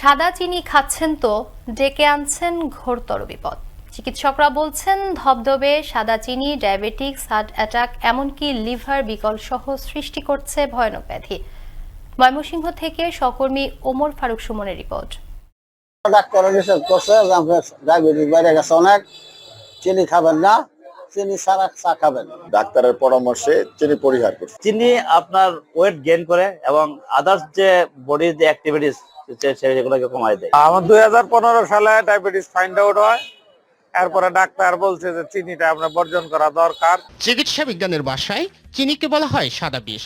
সাদা চিনি খাচ্ছেন তো ডেকে আনছেন ঘোরতর বিপদ। চিকিৎসকরা বলছেন ধবধবে সাদা চিনি ডায়াবেটিক্স হার্ট অ্যাটাক এমনকি লিভার বিকল সহ সৃষ্টি করছে ভয়ানক ব্যাধি। ময়মনসিংহ থেকে সহকর্মী ওমর ফারুক সুমনের রিপোর্ট। ডাক্তার রিসার্চ করছে আপনার ডায়াবেটিস বেড়ে গেছে অনেক চিনি খাবেন না চিনি ছাড়া চা খাবেন। ডাক্তারের পরামর্শে চিনি পরিহার করছে। চিনি আপনার ওয়েট গেইন করে এবং আদার্স যে বডির যে অ্যাক্টিভিটিস সেগুলোকে কমায় দেয়। আমার দুই হাজার পনেরো সালে ডায়াবেটিস ফাইন্ড আউট হয়। এরপরে ডাক্তার বলছে যে চিনিটা আপনার বর্জন করা দরকার। চিকিৎসা বিজ্ঞানের ভাষায় চিনিকে বলা হয় সাদা বিষ।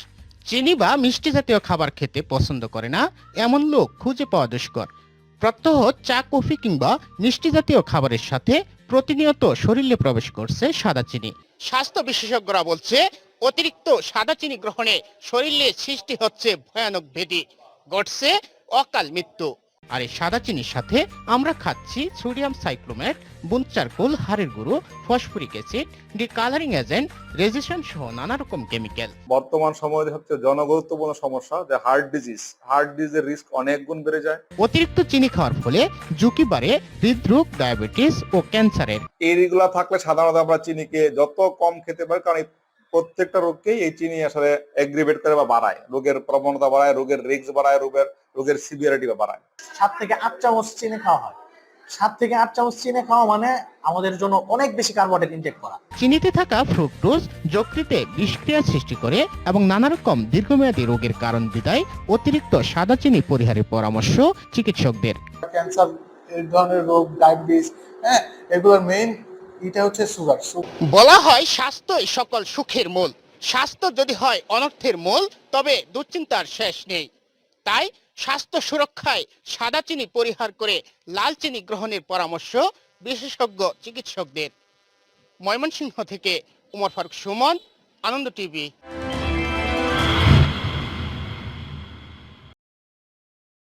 চিনি বা মিষ্টি জাতীয় খাবার খেতে পছন্দ করে না এমন লোক খুঁজে পাওয়া দুষ্কর। প্রত্যহ চা কফি কিংবা মিষ্টি জাতীয় খাবারের সাথে প্রতিনিয়ত শরীরে প্রবেশ করছে সাদা চিনি। স্বাস্থ্য বিশেষজ্ঞরা বলছে অতিরিক্ত সাদা চিনি গ্রহণে শরীরে সৃষ্টি হচ্ছে ভয়ানক ভেদি ঘটছে অকাল মৃত্যু। আর এই সাদা চিনির সাথে আমরা খাচ্ছি সোডিয়াম সাইক্লোমেট বুনচারকুল হাড়ের গুঁড়ো phosphoric acid D colouring agent resistant সহ নানা রকম কেমিক্যাল। বর্তমান সময়ে হচ্ছে জনগুরুত্বপূর্ণ সমস্যা যে হার্ট ডিজিজ। হার্ট ডিজিজের রিস্ক অনেক গুণ বেড়ে যায়। অতিরিক্ত চিনি খাওয়ার ফলে ঝুঁকি বাড়ে হৃদরোগ ডায়াবেটিস ও ক্যান্সারের। এইগুলা থাকলে সাধারণত আমরা চিনিকে যত কম খেতে পারি কারণ প্রত্যেকটা রোগকেই এই চিনি আসলে এগ্রিভেট করে বা বাড়ায়। রোগের প্রবণতা বাড়ায় রোগের রিস্ক বাড়ায় রোগের রোগের সিভিয়ারিটি বা বাড়ায়। সাত থেকে আট চামচ চিনি খাওয়া হয়। সাত থেকে আট চামচ চিনি খাওয়া মানে আমাদের জন্য অনেক বেশি কার্বোহাইড্রেট ইনটেক করা। চিনিতে থাকা ফ্রুক্টোজ যকৃতে বিষক্রিয়া সৃষ্টি করে এবং নানা রকম দীর্ঘমেয়াদী রোগের কারণ বিদায় অতিরিক্ত সাদা চিনি পরিহারের পরামর্শ চিকিৎসকদের। ক্যান্সার এই ধরনের রোগ ডায়াবেটিস হ্যাঁ এগুলোর মেইন এটা হচ্ছে সুগার বলা হয় স্বাস্থ্যই সকল সুখের মূল। স্বাস্থ্য যদি হয় অনর্থের মূল, তবে দুশ্চিন্তার শেষ নেই। তাই স্বাস্থ্য সুরক্ষায় সাদা চিনি পরিহার করে লাল চিনি গ্রহণের পরামর্শ বিশেষজ্ঞ চিকিৎসকদের। ময়মনসিংহ থেকে উমর ফারুক সুমন, আনন্দ টিভি।